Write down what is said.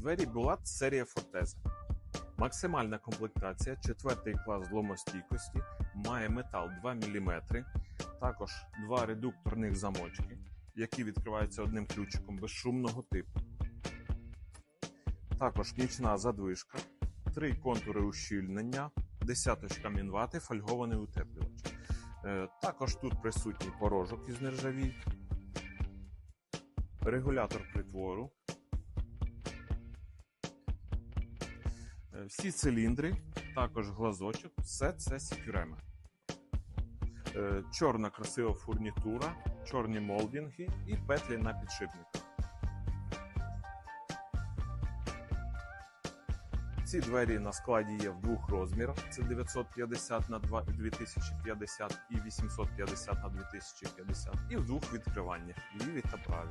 Двері Булат серія Фортеза. Максимальна комплектація, четвертий клас зломостійкості, має метал 2 мм, також два редукторних замочки, які відкриваються одним ключиком безшумного типу. Також нічна задвижка, три контури ущільнення, десяточка мінвати, фольгований утеплювач. Е, Також тут присутній порожок із нержавійки, регулятор притвору. Всі циліндри, також глазочок, все це секюрема. Е, Чорна красива фурнітура, чорні молдинги і петлі на підшипник. Ці двері на складі є в двох розмірах: це 950 на 2050 і 850 на 2050, і в двох відкриваннях ліві та праві.